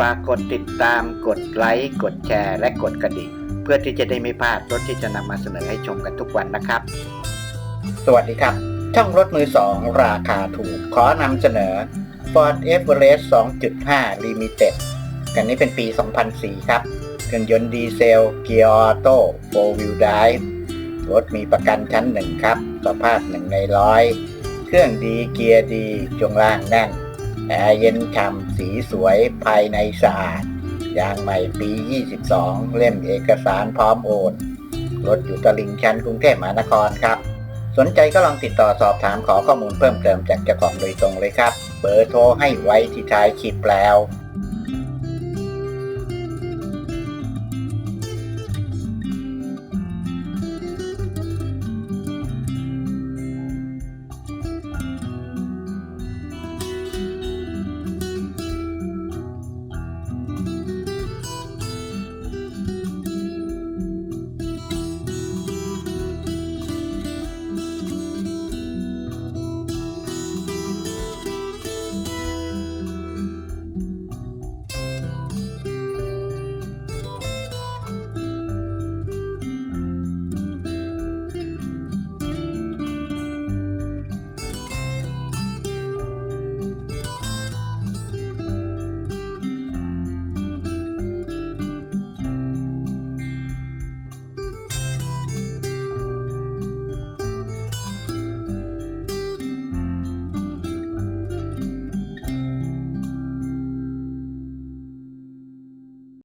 ฝากกดติดตามกดไลค์กดแชร์ และกดกระดิ่ง เพื่อที่จะได้ไม่พลาดรถที่จะนำมาเสนอให้ชมกันทุกวันนะครับ สวัสดีครับ ช่องรถมือสองราคาถูก ขอนำเสนอ Ford Everest 2.5 Limited กันนี้เป็นปี 2004 ครับ เครื่องยนต์ดีเซล เกียร์ออโต้ 4 wheel drive รถมีประกันชั้นหนึ่งครับ สภาพหนึ่งในร้อย เครื่องดีเกียร์ดีจงล่างแน่น แอร์เย็นฉ่ำสีสวยภายในสะอาดยางใหม่ปี 22 เล่มเอกสารพร้อมโอน รถอยู่ตลิ่งชันกรุงเทพมหานครครับ สนใจก็ลองติดต่อสอบถามขอข้อมูลเพิ่มเติมจากเจ้าของโดยตรงเลยครับ เบอร์โทรให้ไว้ที่ท้ายคลิปแล้ว